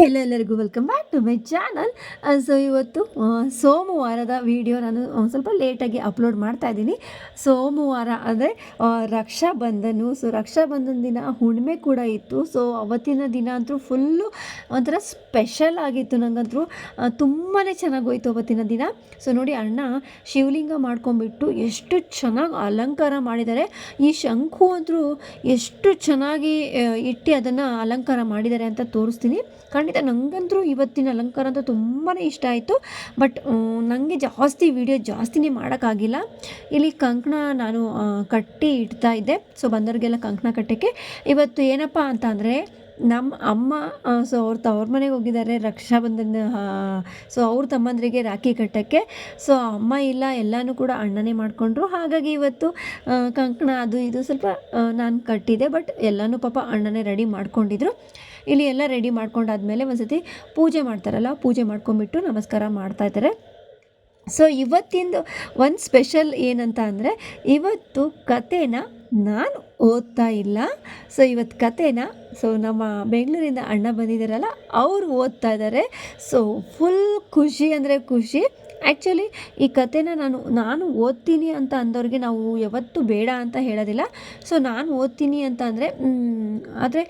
Hello ಎಲ್ಲರಿಗೂ welcome back to my channel so ಇವತ್ತು ಸೋಮವಾರದ ವಿಡಿಯೋ ನಾನು ಸ್ವಲ್ಪ ಲೇಟಾಗಿ ಅಪ್ಲೋಡ್ ಮಾಡ್ತಾ ಇದ್ದೀನಿ. ಸೋಮವಾರ ಅಂದರೆ ರಕ್ಷಾಬಂಧನು. ಸೊ ರಕ್ಷಾಬಂಧನ ದಿನ ಹುಣ್ಣಿಮೆ ಕೂಡ ಇತ್ತು. ಸೊ ಅವತ್ತಿನ ದಿನ ಅಂತೂ ಫುಲ್ಲು ಒಂಥರ ಸ್ಪೆಷಲ್ ಆಗಿತ್ತು ನನಗಂತೂ ತುಂಬಾ ಚೆನ್ನಾಗೋಯ್ತು ಅವತ್ತಿನ ದಿನ. ಸೊ ನೋಡಿ ಅಣ್ಣ ಶಿವಲಿಂಗ ಮಾಡ್ಕೊಂಡ್ಬಿಟ್ಟು ಎಷ್ಟು ಚೆನ್ನಾಗಿ ಅಲಂಕಾರ ಮಾಡಿದ್ದಾರೆ. ಈ ಶಂಕು ಅಂತೂ ಎಷ್ಟು ಚೆನ್ನಾಗಿ ಇಟ್ಟು ಅದನ್ನು ಅಲಂಕಾರ ಮಾಡಿದ್ದಾರೆ ಅಂತ ತೋರಿಸ್ತೀನಿ. ಖಂಡಿತ ನನಗಂತೂ ಇವತ್ತಿನ ಅಲಂಕಾರ ಅಂತೂ ತುಂಬಾ ಇಷ್ಟ ಆಯಿತು. ಬಟ್ ನನಗೆ ಜಾಸ್ತಿ ವಿಡಿಯೋ ಜಾಸ್ತಿನೇ ಮಾಡೋಕ್ಕಾಗಿಲ್ಲ. ಇಲ್ಲಿ ಕಂಕಣ ನಾನು ಕಟ್ಟಿ ಇಡ್ತಾ ಇದ್ದೆ. ಸೊ ಬಂದವ್ರಿಗೆಲ್ಲ ಕಂಕಣ ಕಟ್ಟೋಕ್ಕೆ. ಇವತ್ತು ಏನಪ್ಪ ಅಂತ ಅಂದರೆ ನಮ್ಮ ಅಮ್ಮ ಸೊ ಅವ್ರು ತವ್ರ ಮನೆಗೆ ಹೋಗಿದ್ದಾರೆ ರಕ್ಷಾಬಂಧನ ಸೊ ಅವ್ರ ತಮ್ಮಂದ್ರಿಗೆ ರಾಖಿ ಕಟ್ಟೋಕ್ಕೆ. ಸೊ ಅಮ್ಮ ಇಲ್ಲ, ಎಲ್ಲನೂ ಕೂಡ ಅಣ್ಣನೇ ಮಾಡಿಕೊಂಡ್ರು. ಹಾಗಾಗಿ ಇವತ್ತು ಕಂಕಣ ಅದು ಇದು ಸ್ವಲ್ಪ ನಾನು ಕಟ್ಟಿದೆ. ಬಟ್, ಎಲ್ಲನೂ ಪಾಪ ಅಣ್ಣನೇ ರೆಡಿ ಮಾಡ್ಕೊಂಡಿದ್ರು. ಇಲ್ಲಿ ಎಲ್ಲ ರೆಡಿ ಮಾಡ್ಕೊಂಡಾದ್ಮೇಲೆ ಒಂದ್ಸತಿ ಪೂಜೆ ಮಾಡ್ತಾರಲ್ಲ, ಪೂಜೆ ಮಾಡ್ಕೊಂಬಿಟ್ಟು ನಮಸ್ಕಾರ ಮಾಡ್ತಾ ಇದ್ದಾರೆ. ಸೊ ಇವತ್ತಿಂದು ಒಂದು ಸ್ಪೆಷಲ್ ಏನಂತ ಅಂದರೆ, ಇವತ್ತು ಕತೆನ ನಾನು ಓದ್ತಾ ಇಲ್ಲ. ಸೊ ಇವತ್ತು ಕತೆನ ಸೊ ನಮ್ಮ ಬೆಂಗಳೂರಿಂದ ಅಣ್ಣ ಬಂದಿದ್ದಾರಲ್ಲ, ಅವರು ಓದ್ತಾ ಇದ್ದಾರೆ. ಸೊ ಫುಲ್ ಖುಷಿ ಅಂದರೆ ಖುಷಿ. ಆ್ಯಕ್ಚುಲಿ ಈ ಕಥೆನ ನಾನು ನಾನು ಓದ್ತೀನಿ ಅಂತ ಅಂದವ್ರಿಗೆ ನಾವು ಯಾವತ್ತೂ ಬೇಡ ಅಂತ ಹೇಳೋದಿಲ್ಲ. ಸೊ ನಾನು ಓದ್ತೀನಿ ಅಂತ ಅಂದರೆ ಆದರೆ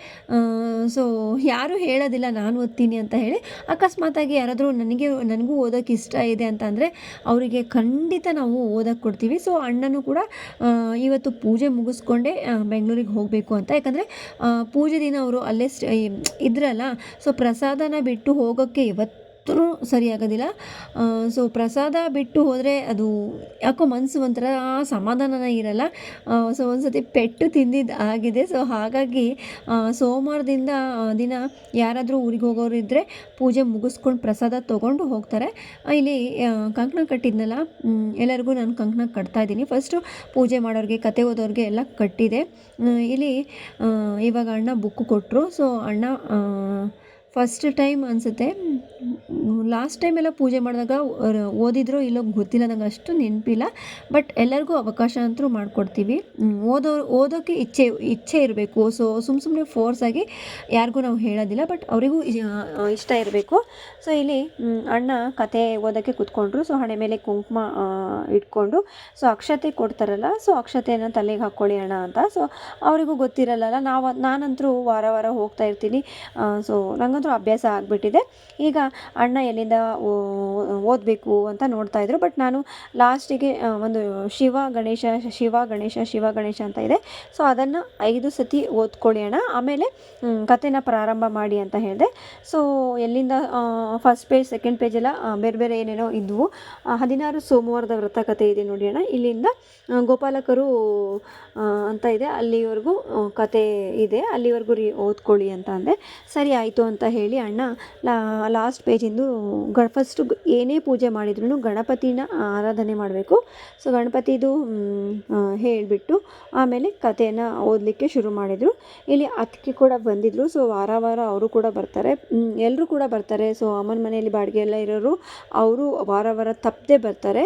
ಸೊ ಯಾರೂ ಹೇಳೋದಿಲ್ಲ ನಾನು ಓದ್ತೀನಿ ಅಂತ ಹೇಳಿ. ಅಕಸ್ಮಾತಾಗಿ ಯಾರಾದರೂ ನನಗೆ, ನನಗೂ ಓದೋಕ್ಕೆ ಇಷ್ಟ ಇದೆ ಅಂತ ಅಂದರೆ, ಅವರಿಗೆ ಖಂಡಿತ ನಾವು ಓದೋಕ್ಕೆ ಕೊಡ್ತೀವಿ. ಸೊ ಅಣ್ಣನೂ ಕೂಡ ಇವತ್ತು ಪೂಜೆ ಮುಗಿಸ್ಕೊಂಡೇ ಬೆಂಗಳೂರಿಗೆ ಹೋಗಬೇಕು ಅಂತ. ಯಾಕಂದರೆ ಪೂಜೆ ದಿನ ಅವರು ಅಲ್ಲೇ ಸ್ಟ್- ಇದ್ರಲ್ಲ ಸೊ ಪ್ರಸಾದನ ಬಿಟ್ಟು ಹೋಗೋಕ್ಕೆ ಇವತ್ತು ಸರಿ ಆಗೋದಿಲ್ಲ ಸೊ ಪ್ರಸಾದ ಬಿಟ್ಟು ಹೋದರೆ ಅದು ಯಾಕೋ ಮನಸ್ಸು ಒಂಥರ ಸಮಾಧಾನನ ಇರಲ್ಲ. ಸೊ ಒಂದ್ಸತಿ ಪೆಟ್ಟು ತಿಂದಿದ್ದು ಆಗಿದೆ. ಸೊ ಹಾಗಾಗಿ ಸೋಮವಾರದಿಂದ ದಿನ ಯಾರಾದರೂ ಊರಿಗೆ ಹೋಗೋರು ಇದ್ದರೆ ಪೂಜೆ ಮುಗಿಸ್ಕೊಂಡು ಪ್ರಸಾದ ತೊಗೊಂಡು ಹೋಗ್ತಾರೆ. ಇಲ್ಲಿ ಕಂಕಣ ಕಟ್ಟಿದ್ನಲ್ಲ ಎಲ್ಲರಿಗೂ ನಾನು ಕಂಕಣ ಕಟ್ತಾ ಇದ್ದೀನಿ. ಫಸ್ಟು ಪೂಜೆ ಮಾಡೋರಿಗೆ, ಕತೆ ಓದೋರಿಗೆ ಎಲ್ಲ ಕಟ್ಟಿದೆ. ಇಲ್ಲಿ ಇವಾಗ ಅಣ್ಣ ಬುಕ್ಕು ಕೊಟ್ಟರು ಸೊ ಅಣ್ಣ ಫಸ್ಟ್ ಟೈಮ್ ಅನಿಸುತ್ತೆ. ಲಾಸ್ಟ್ ಟೈಮ್ ಎಲ್ಲ ಪೂಜೆ ಮಾಡಿದಾಗ ಓದಿದ್ರೋ ಇಲ್ಲೋ ಗೊತ್ತಿಲ್ಲ, ನಂಗೆ ಅಷ್ಟು ನೆನಪಿಲ್ಲ. ಬಟ್ ಎಲ್ಲರಿಗೂ ಅವಕಾಶ ಅಂತೂ ಮಾಡಿಕೊಡ್ತೀವಿ. ಓದೋ ಓದೋಕ್ಕೆ ಇಚ್ಛೆ ಇಚ್ಛೆ ಇರಬೇಕು. ಸೊ ಸುಮ್ಮ ಸುಮ್ಮನೆ ಫೋರ್ಸ್ ಆಗಿ ಯಾರಿಗೂ ನಾವು ಹೇಳೋದಿಲ್ಲ ಬಟ್ ಅವರಿಗೂ ಇಷ್ಟ ಇರಬೇಕು. ಸೊ ಇಲ್ಲಿ ಅಣ್ಣ ಕತೆ ಓದೋಕ್ಕೆ ಕೂತ್ಕೊಂಡ್ರು. ಸೊ ಹಣೆ ಮೇಲೆ ಕುಂಕುಮ ಇಟ್ಕೊಂಡು ಸೊ ಅಕ್ಷತೆ ಕೊಡ್ತಾರಲ್ಲ ಸೊ ಅಕ್ಷತೆಯನ್ನು ತಲೆಗೆ ಹಾಕ್ಕೊಳ್ಳಿ ಅಣ್ಣ ಅಂತ. ಸೊ ಅವರಿಗೂ ಗೊತ್ತಿರಲ್ಲಲ್ಲ, ನಾವು ನಾನಂತರೂ ವಾರ ವಾರ ಹೋಗ್ತಾ ಇರ್ತೀನಿ. ಸೊ ನನಗಂತೂ ಅಭ್ಯಾಸ ಆಗಿಬಿಟ್ಟಿದೆ. ಈಗ ಅಣ್ಣ ಎಲ್ಲಿಂದ ಓದಬೇಕು ಅಂತ ನೋಡ್ತಾ ಇದ್ರು. ಬಟ್ ನಾನು ಲಾಸ್ಟಿಗೆ ಒಂದು ಶಿವ ಗಣೇಶ ಶಿವ ಗಣೇಶ ಶಿವ ಗಣೇಶ ಅಂತ ಇದೆ. ಸೊ ಅದನ್ನು ಐದು ಸತಿ ಓದ್ಕೊಳ್ಳಿ ಅಣ್ಣ. ಆಮೇಲೆ ಕಥೆನ ಪ್ರಾರಂಭ ಮಾಡಿ ಅಂತ ಹೇಳಿದೆ. ಸೊ ಎಲ್ಲಿಂದ ಫಸ್ಟ್ ಪೇಜ್ ಸೆಕೆಂಡ್ ಪೇಜ್ ಎಲ್ಲ ಬೇರೆ ಬೇರೆ ಏನೇನೋ ಇದ್ವು. ಹದಿನಾರು ಸೋಮವಾರದ ವೃತ್ತ ಕತೆ ಇದೆ ನೋಡಿ ಅಣ್ಣ. ಇಲ್ಲಿಂದ ಗೋಪಾಲಕರು ಅಂತ ಇದೆ. ಅಲ್ಲಿವರೆಗೂ ಕತೆ ಇದೆ. ಅಲ್ಲಿವರೆಗೂ ರೀ, ಓದ್ಕೊಳ್ಳಿ ಅಂತ ಅಂದೆ. ಸರಿ, ಆಯಿತು ಅಂತ ಹೇಳಿ ಅಣ್ಣ ಲಾಸ್ಟ್ ಪೇಜಿಂದು ಗ ಫಸ್ಟು ಏನೇ ಪೂಜೆ ಮಾಡಿದ್ರು ಗಣಪತಿನ ಆರಾಧನೆ ಮಾಡಬೇಕು. ಸೊ ಗಣಪತಿದು ಹೇಳಿಬಿಟ್ಟು ಆಮೇಲೆ ಕಥೆಯನ್ನು ಓದಲಿಕ್ಕೆ ಶುರು ಮಾಡಿದರು. ಇಲ್ಲಿ ಅತ್ತಿಗೆ ಕೂಡ ಬಂದಿದ್ದರು ಸೊ ವಾರ ವಾರ ಅವರು ಕೂಡ ಬರ್ತಾರೆ. ಎಲ್ಲರೂ ಕೂಡ ಬರ್ತಾರೆ. ಸೊ ಅಮ್ಮನ ಮನೆಯಲ್ಲಿ ಬಾಡಿಗೆ ಎಲ್ಲ ಇರೋರು, ಅವರು ವಾರ ವಾರ ತಪ್ಪದೆ ಬರ್ತಾರೆ.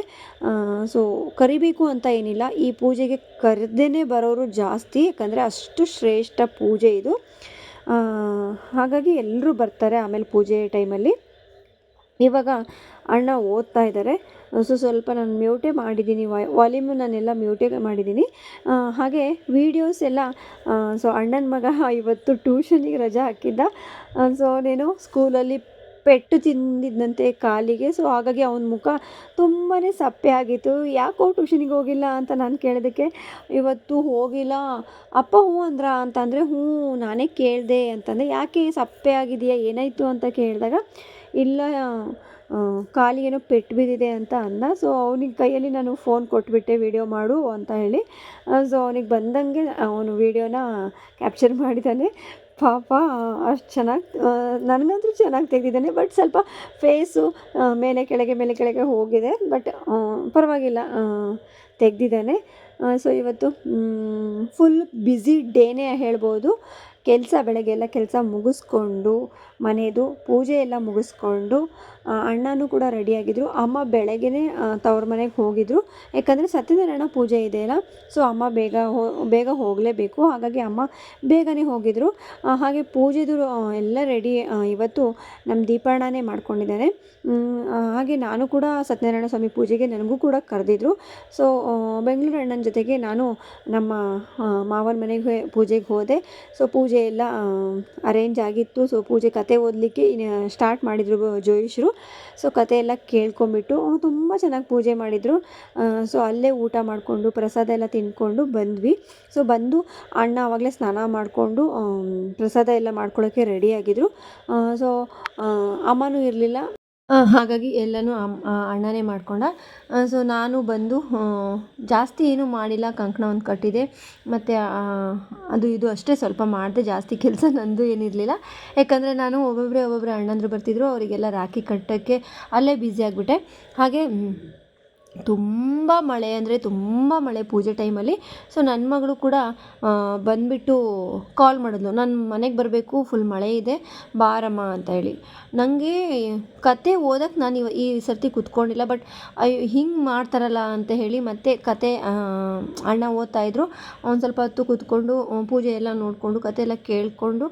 ಸೊ ಕರಿಬೇಕು ಅಂತ ಏನಿಲ್ಲ. ಈ ಪೂಜೆಗೆ ಕರೆದೇ ಬರೋರು ಜಾಸ್ತಿ. ಯಾಕಂದರೆ ಅಷ್ಟು ಶ್ರೇಷ್ಠ ಪೂಜೆ ಇದು. ಹಾಗಾಗಿ ಎಲ್ಲರೂ ಬರ್ತಾರೆ ಆಮೇಲೆ ಪೂಜೆ ಟೈಮಲ್ಲಿ. ಇವಾಗ ಅಣ್ಣ ಓದ್ತಾ ಇದ್ದಾರೆ. ಸೊ ಸ್ವಲ್ಪ ನಾನು ಮ್ಯೂಟೇ ಮಾಡಿದ್ದೀನಿ ವಾಲ್ಯೂಮ್ ನಾನೆಲ್ಲ ಮ್ಯೂಟೇ ಮಾಡಿದ್ದೀನಿ. ಹಾಗೆ ವೀಡಿಯೋಸ್ ಎಲ್ಲ ಸೊ ಅಣ್ಣನ ಮಗ ಇವತ್ತು ಟ್ಯೂಷನಿಗೆ ರಜಾ ಹಾಕಿದ್ದ. ಸೊ ಅವನೇನು ಸ್ಕೂಲಲ್ಲಿ ಪೆಟ್ಟು ತಿಂದಿದ್ದಂತೆ ಕಾಲಿಗೆ. ಸೊ ಹಾಗಾಗಿ ಅವನ ಮುಖ ತುಂಬಾ ಸಪ್ಪೆ ಆಗಿತ್ತು. ಯಾಕೋ ಟ್ಯೂಷನಿಗೆ ಹೋಗಿಲ್ಲ ಅಂತ ನಾನು ಕೇಳೋದಕ್ಕೆ ಇವತ್ತು ಹೋಗಿಲ್ಲ. ಅಪ್ಪ ಹ್ಞೂ ಅಂದ್ರ? ಅಂತಂದರೆ ಹ್ಞೂ ನಾನೇ ಕೇಳಿದೆ. ಅಂತಂದರೆ, ಯಾಕೆ ಸಪ್ಪೆ ಆಗಿದೆಯಾ ಏನಾಯಿತು? ಅಂತ ಕೇಳಿದಾಗ, ಇಲ್ಲ ಕಾಲಿಗೇನೋ ಪೆಟ್ಟು ಬಿದ್ದಿದೆ ಅಂತ ಅಂದ. ಸೊ ಅವನಿಗೆ ಕೈಯಲ್ಲಿ ನಾನು ಫೋನ್ ಕೊಟ್ಬಿಟ್ಟೆ, ವಿಡಿಯೋ ಮಾಡು ಅಂತ ಹೇಳಿ. ಸೊ ಅವನಿಗೆ ಬಂದಂಗೆ ಅವನು ವೀಡಿಯೋನ ಕ್ಯಾಪ್ಚರ್ ಮಾಡಿದ್ದಾನೆ ಪಾಪ, ಅಷ್ಟು ಚೆನ್ನಾಗಿ ನನಗಂತೂ ಚೆನ್ನಾಗಿ ತೆಗೆದಿದ್ದೇನೆ, ಬಟ್ ಸ್ವಲ್ಪ ಫೇಸು ಮೇಲೆ ಕೆಳಗೆ ಮೇಲೆ ಕೆಳಗೆ ಹೋಗಿದೆ, ಬಟ್ ಪರವಾಗಿಲ್ಲ ತೆಗೆದಿದ್ದಾನೆ. ಸೊ ಇವತ್ತು ಫುಲ್ ಬ್ಯುಸಿ ಡೇನೇ ಹೇಳ್ಬೋದು. ಕೆಲಸ ಬೆಳಗ್ಗೆ ಎಲ್ಲ ಕೆಲಸ ಮುಗಿಸ್ಕೊಂಡು ಮನೆಯದು ಪೂಜೆ ಎಲ್ಲ ಮುಗಿಸ್ಕೊಂಡು ಅಣ್ಣನೂ ಕೂಡ ರೆಡಿಯಾಗಿದ್ದರು ಅಮ್ಮ ಬೆಳಗ್ಗೆ ತವ್ರ ಮನೆಗೆ ಹೋಗಿದ್ದರು ಯಾಕಂದರೆ ಸತ್ಯನಾರಾಯಣ ಪೂಜೆ ಇದೆಯಲ್ಲ ಸೊ ಅಮ್ಮ ಬೇಗ ಹೋ, ಬೇಗ ಹೋಗಲೇಬೇಕು. ಹಾಗಾಗಿ ಅಮ್ಮ ಬೇಗನೆ ಹೋಗಿದ್ದರು ಹಾಗೆ ಪೂಜೆದು ಎಲ್ಲ ರೆಡಿ ಇವತ್ತು ನಮ್ಮ ದೀಪಣ್ಣನೇ ಮಾಡ್ಕೊಂಡಿದ್ದಾರೆ. ಹಾಗೆ ನಾನು ಕೂಡ ಸತ್ಯನಾರಾಯಣ ಸ್ವಾಮಿ ಪೂಜೆಗೆ ನನಗೂ ಕೂಡ ಕರೆದಿದ್ರು. ಸೊ ಬೆಂಗಳೂರು ಅಣ್ಣನ ಜೊತೆಗೆ ನಾನು ನಮ್ಮ ಮಾವನ ಮನೆಗೆ ಪೂಜೆಗೆ ಹೋದೆ. ಸೊ, ಪೂಜೆ ಎಲ್ಲ ಅರೇಂಜ್ ಆಗಿತ್ತು. ಸೊ, ಪೂಜೆ ಕತೆ ಓದಲಿಕ್ಕೆ ಸ್ಟಾರ್ಟ್ ಮಾಡಿದರು ಜೋಯಿಷರು ಸೊ ಕತೆ ಎಲ್ಲ ಕೇಳ್ಕೊಂಬಿಟ್ಟು ತುಂಬ ಚೆನ್ನಾಗಿ ಪೂಜೆ ಮಾಡಿದರು. ಸೊ ಅಲ್ಲೇ ಊಟ ಮಾಡಿಕೊಂಡು, ಪ್ರಸಾದ ಎಲ್ಲ ತಿಂದ್ಕೊಂಡು ಬಂದ್ವಿ. ಸೊ ಬಂದು ಅಣ್ಣ ಆವಾಗಲೇ ಸ್ನಾನ ಮಾಡಿಕೊಂಡು ಪ್ರಸಾದ ಎಲ್ಲ ಮಾಡ್ಕೊಳ್ಳೋಕ್ಕೆ ರೆಡಿಯಾಗಿದ್ದರು ಸೊ ಅಮ್ಮನೂ ಇರಲಿಲ್ಲ. ಹಾಗಾಗಿ ಎಲ್ಲನೂ ಅಣ್ಣನೇ ಮಾಡಿಕೊಂಡ. ಸೊ ನಾನು ಬಂದು ಜಾಸ್ತಿ ಏನೂ ಮಾಡಿಲ್ಲ, ಕಂಕಣ ಒಂದು ಕಟ್ಟಿದೆ. ಮತ್ತು ಅದು ಇದು ಅಷ್ಟೇ ಸ್ವಲ್ಪ ಮಾಡಿದೆ, ಜಾಸ್ತಿ ಕೆಲಸ ನಂದು ಏನಿರಲಿಲ್ಲ. ಯಾಕಂದರೆ ನಾನು ಒಬ್ಬೊಬ್ಬರೇ ಒಬ್ಬೊಬ್ಬರೇ ಅಣ್ಣಂದ್ರು ಬರ್ತಿದ್ರು, ಅವರಿಗೆಲ್ಲ ರಾಖಿ ಕಟ್ಟೋಕ್ಕೆ ಅಲ್ಲೇ ಬ್ಯುಸಿ ಆಗಿಬಿಟ್ಟೆ. ಹಾಗೆ ತುಂಬ ಮಳೆ ಅಂದರೆ ತುಂಬ ಮಳೆ ಪೂಜೆ ಟೈಮಲ್ಲಿ ಸೊ ನನ್ನ ಮಗಳು ಕೂಡ ಬಂದುಬಿಟ್ಟು ಕಾಲ್ ಮಾಡಿದ್ಲು. ನನ್ನ ಮನೆಗೆ ಬರಬೇಕು ಫುಲ್ ಮಳೆ ಇದೆ, ಬಾರಮ್ಮ ಅಂತ ಹೇಳಿ. ನನಗೆ ಕತೆ ಓದಕ್ಕೆ ನಾನು ಇವ, ಈ ಸರ್ತಿ ಕೂತ್ಕೊಂಡಿಲ್ಲ ಬಟ್ ಅಯ್ಯೋ ಹಿಂಗೆ ಮಾಡ್ತಾರಲ್ಲ ಅಂತ ಹೇಳಿ ಮತ್ತೆ ಕತೆ ಅಣ್ಣ ಓದ್ತಾಯಿದ್ರು ಒಂದು ಸ್ವಲ್ಪ ಹೊತ್ತು ಕೂತ್ಕೊಂಡು ಪೂಜೆ ಎಲ್ಲ ನೋಡಿಕೊಂಡು, ಕತೆ ಎಲ್ಲ ಕೇಳಿಕೊಂಡು,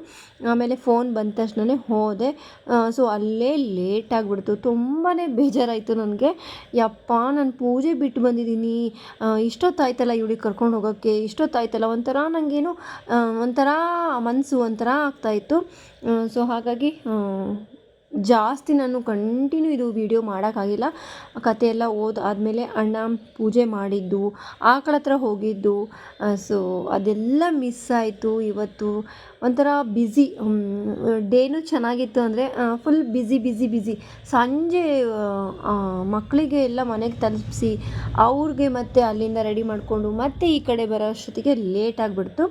ಆಮೇಲೆ ಫೋನ್ ಬಂದ ತಕ್ಷಣವೇ ಹೋದೆ. ಸೊ ಅಲ್ಲೇ ಲೇಟ್ ಆಗಿಬಿಡ್ತು. ತುಂಬಾ ಬೇಜಾರಾಯಿತು ನನಗೆ. ಯಪ್ಪ, ನಾನು ಪೂಜೆ ಬಿಟ್ಟು ಬಂದಿದ್ದೀನಿ. ಇಷ್ಟೊತ್ತಾಯ್ತಲ್ಲ ಇವಳಿಗೆ ಕರ್ಕೊಂಡು ಹೋಗೋಕ್ಕೆ? ಇಷ್ಟೊತ್ತಾಯ್ತಲ್ಲ? ಒಂಥರ ನನಗೇನು ಒಂಥರ ಮನಸ್ಸು ಒಂಥರ ಆಗ್ತಾಯಿತ್ತು ಸೊ ಹಾಗಾಗಿ ಜಾಸ್ತಿ ನಾನು ಕಂಟಿನ್ಯೂ ಇದು ವೀಡಿಯೋ ಮಾಡೋಕ್ಕಾಗಿಲ್ಲ. ಕತೆ ಎಲ್ಲ ಓದಾದಮೇಲೆ ಅಣ್ಣ ಪೂಜೆ ಮಾಡಿದ್ದು, ಆಕಳ ಹತ್ರ ಹೋಗಿದ್ದು ಸೊ ಅದೆಲ್ಲ ಮಿಸ್ ಆಯಿತು ಇವತ್ತು. ಒಂಥರ ಬ್ಯುಸಿ ಡೇನೂ ಚೆನ್ನಾಗಿತ್ತು ಅಂದರೆ ಫುಲ್ ಬ್ಯುಸಿ ಬ್ಯುಸಿ ಬ್ಯುಸಿ ಸಂಜೆ ಮಕ್ಕಳಿಗೆ ಎಲ್ಲ ಮನೆಗೆ ತಲುಪಿಸಿ, ಅವ್ರಿಗೆ ಮತ್ತೆ ಅಲ್ಲಿಂದ ರೆಡಿ ಮಾಡಿಕೊಂಡು ಮತ್ತೆ ಈ ಕಡೆ ಬರೋ ಅಷ್ಟೊತ್ತಿಗೆ ಲೇಟ್ ಆಗಿಬಿಡ್ತು.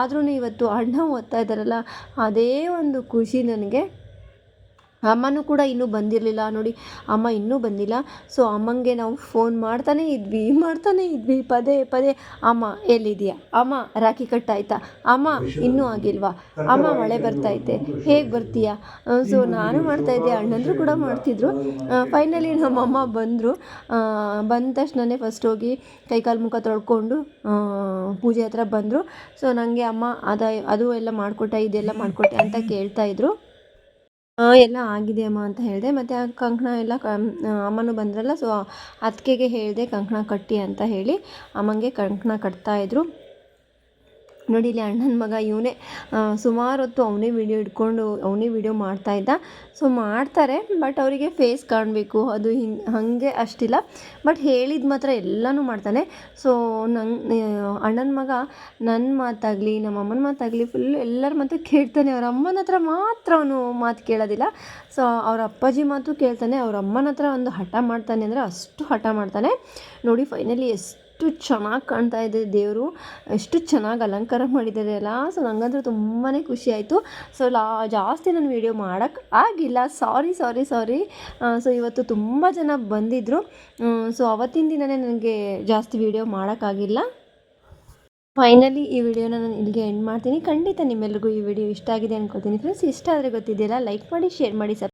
ಆದ್ರೂ ಇವತ್ತು ಅಣ್ಣ ಓದ್ತಾ ಇದ್ದಾರಲ್ಲ, ಅದೇ ಒಂದು ಖುಷಿ ನನಗೆ. ಅಮ್ಮನೂ ಕೂಡ ಇನ್ನೂ ಬಂದಿರಲಿಲ್ಲ. ನೋಡಿ, ಅಮ್ಮ ಇನ್ನೂ ಬಂದಿಲ್ಲ. ಸೊ ಅಮ್ಮಂಗೆ ನಾವು ಫೋನ್ ಮಾಡ್ತಾನೇ ಇದ್ವಿ ಮಾಡ್ತಾನೇ ಇದ್ವಿ. ಪದೇ ಪದೇ, ಅಮ್ಮ ಎಲ್ಲಿದೆಯಾ ಅಮ್ಮ, ರಾಖಿ ಕಟ್ಟಾಯ್ತಾ? ಅಮ್ಮ, ಇನ್ನೂ ಆಗಿಲ್ವಾ? ಅಮ್ಮ, ಮಳೆ ಬರ್ತೈತೆ ಹೇಗೆ ಬರ್ತೀಯಾ? ಸೊ ನಾನು ಮಾಡ್ತಾಯಿದ್ದೆ ಅಣ್ಣಂದ್ರು ಕೂಡ ಮಾಡ್ತಿದ್ರು. ಫೈನಲಿ ನಮ್ಮಮ್ಮ ಬಂದರು. ಬಂದ ತಕ್ಷಣನೇ ಫಸ್ಟ್ ಹೋಗಿ ಕೈಕಾಲು ಮುಖ ತೊಳ್ಕೊಂಡು ಪೂಜೆ ಹತ್ರ ಬಂದರು. ಸೊ ನನಗೆ ಅಮ್ಮ, ಅದ, ಅದು ಎಲ್ಲ ಮಾಡಿಕೊಟ್ಟೆ, ಇದೆಲ್ಲ ಮಾಡಿಕೊಟ್ಟೆ ಅಂತ ಕೇಳ್ತಾಯಿದ್ರು ಎಲ್ಲ ಆಗಿದೆ ಅಮ್ಮ ಅಂತ ಹೇಳಿದೆ. ಮತ್ತು ಆ ಕಂಕಣ ಎಲ್ಲ ಕ ಅಮ್ಮನೂ ಬಂದ್ರಲ್ಲ ಸೊ ಅತ್ತಿಗೆಗೆ ಹೇಳಿದೆ, ಕಂಕಣ ಕಟ್ಟಿ ಅಂತ ಹೇಳಿ ಅಮ್ಮನಿಗೆ ಕಂಕಣ ಕಟ್ತಾಯಿದ್ರು ನೋಡಿ ಇಲ್ಲಿ ಅಣ್ಣನ ಮಗ ಇವನೇ ಸುಮಾರು ಹೊತ್ತು ಅವನೇ ವಿಡಿಯೋ ಇಟ್ಕೊಂಡು ಅವನೇ ವಿಡಿಯೋ ಮಾಡ್ತಾಯಿದ್ದ ಸೊ ಮಾಡ್ತಾರೆ ಬಟ್ ಅವರಿಗೆ ಫೇಸ್ ಕಾಣಬೇಕು, ಅದು ಹಿಂಗೆ, ಹಾಗೆ ಅಷ್ಟಿಲ್ಲ. ಬಟ್ ಹೇಳಿದ ಮಾತ್ರ ಎಲ್ಲನೂ ಮಾಡ್ತಾನೆ. ಸೊ ನಂಗೆ ಅಣ್ಣನ ಮಗ ನನ್ನ ಮಾತಾಗಲಿ ನಮ್ಮ ಅಮ್ಮನ ಮಾತಾಗಲಿ ಫುಲ್ ಎಲ್ಲರ ಮಾತು ಕೇಳ್ತಾನೆ. ಅವ್ರ ಅಮ್ಮನ ಹತ್ರ ಮಾತ್ರ ಅವನು ಮಾತು ಕೇಳೋದಿಲ್ಲ. ಸೊ ಅವ್ರ ಅಪ್ಪಾಜಿ ಮಾತು ಕೇಳ್ತಾನೆ. ಅವ್ರ ಅಮ್ಮನ ಹತ್ರ ಒಂದು ಹಠ ಮಾಡ್ತಾನೆ ಅಂದರೆ ಅಷ್ಟು ಹಠ ಮಾಡ್ತಾನೆ. ನೋಡಿ ಫೈನಲಿ ಎಷ್ಟು ಚೆನ್ನಾಗಿ ಕಾಣ್ತಾ ಇದೆ ದೇವರು, ಎಷ್ಟು ಚೆನ್ನಾಗಿ ಅಲಂಕಾರ ಮಾಡಿದ್ದಾರೆ ಅಲ್ಲ. ಸೊ ನನಗಂತೂ ತುಂಬಾ ಖುಷಿ ಆಯಿತು. ಸೊ ಲಾ, ಜಾಸ್ತಿ ನಾನು ವೀಡಿಯೋ ಮಾಡೋಕ್ಕೆ ಆಗಿಲ್ಲ. ಸಾರಿ ಸಾರಿ ಸಾರಿ ಸೊ ಇವತ್ತು ತುಂಬ ಜನ ಬಂದಿದ್ದರು ಸೊ ಅವತ್ತಿನ ದಿನವೇ ನನಗೆ ಜಾಸ್ತಿ ವೀಡಿಯೋ ಮಾಡೋಕ್ಕಾಗಿಲ್ಲ ಫೈನಲಿ ಈ ವಿಡಿಯೋನ ನಾನು ಇಲ್ಲಿಗೆ ಎಂಡ್ ಮಾಡ್ತೀನಿ. ಖಂಡಿತ ನಿಮ್ಮೆಲ್ರಿಗೂ ಈ ವಿಡಿಯೋ ಇಷ್ಟ ಆಗಿದೆ ಅನ್ಕೋತೀನಿ ಫ್ರೆಂಡ್ಸ್ ಇಷ್ಟ ಆದರೆ ಗೊತ್ತಿದೆಯಲ್ಲ ಲೈಕ್ ಮಾಡಿ ಶೇರ್ ಮಾಡಿ ಸಬ್